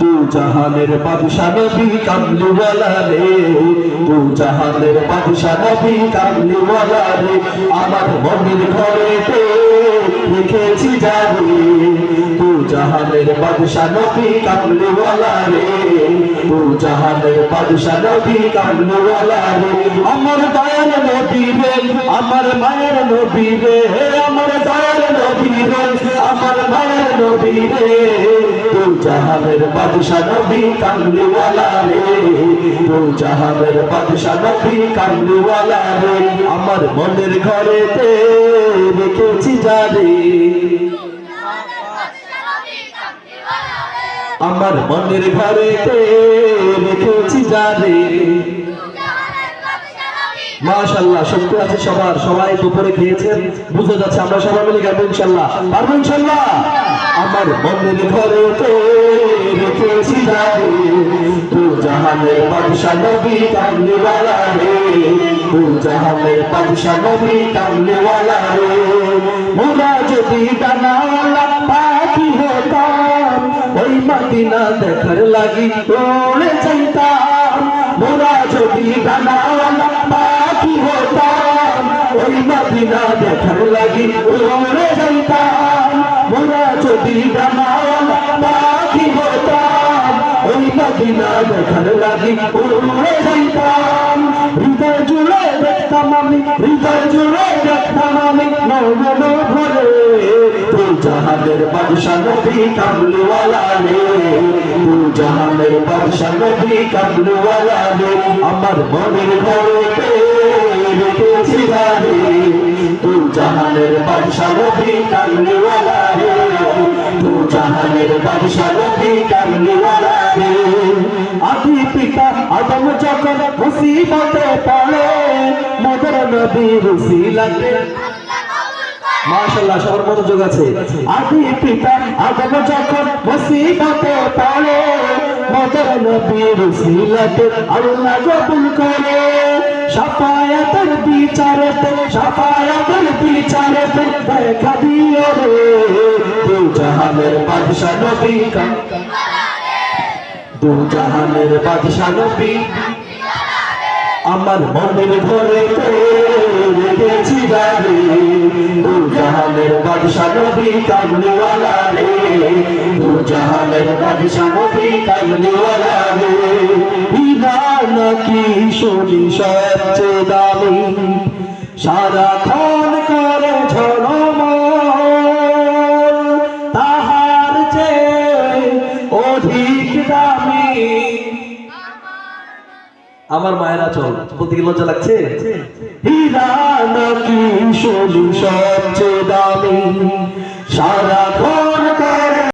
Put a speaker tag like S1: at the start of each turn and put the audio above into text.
S1: দু জাহানের বাদশা নবী কামলিওয়ালা রে দু জাহানের বাদশা নবী কামলিওয়ালা রে আমার মনের রেখেছি দু জাহানের বাদশা নবী রে দু জাহানের বাদশা নবী রে আমার দয়াল নবী রে, আমার মায়ের নবী রে। নবী রে দু জাহানের বাদশা নবী কামলিওয়ালা রে। দু জাহানের বাদশা নবী কামলিওয়ালা রে। আমার মনের ঘরেতে রেখেছি জানি আমার মনের ঘরেতে রেখেছি জানি মাশাল্লাহ শক্তি আছে সবার, সবাই দুপুরে খেয়েছেন বুঝতে যাচ্ছে আমরা সবাই মিলে গাবো ইনশাল্লাহ পারব ইনশাল্লাহ আমার মনের ঘরেতে রেখেছি জানি তু জাহানের বাদশা নবী কামলিওয়ালা রে তু বাদশা নবী রে। মোরা যদি পাখি হতাম, ওই দেখার লাগি মোরা যদি মাদিনা দেখার লাগি উড়ে যাইতাম মোরা যদি ডানাওয়ালা পাখি হতাম ওই মাদিনা দেখার লাগি উড়ে যাইতাম হৃদয় জুড়ে দেখতাম আমি হৃদয় জুড়ে দেখতাম আমি নয়ন ভরে তু জাহানের রে আমার মনের ঘরেতে আদি পিতা সবার মনোযোগ আছে আদি পিতা আদম যখন মুসিবতে মদর নবী রুসিলাতে আল্লাহ কবুল করে আমার মনের ঘরে রেখেছি গানে দু জাহানের বাদশা নবী কামলিওয়ালা রে। দু জাহানের বাদশা নবী কামলিওয়ালা রে। নাকি শুনি সবচেয়ে দামি? সারাক্ষণ করে ঝলমল, তাহার অধিক দামি। আমার মায়েরা, চল কি লজ্জা লাগছে? হীরা নাকি শুনি সবচেয়ে দামি? সারা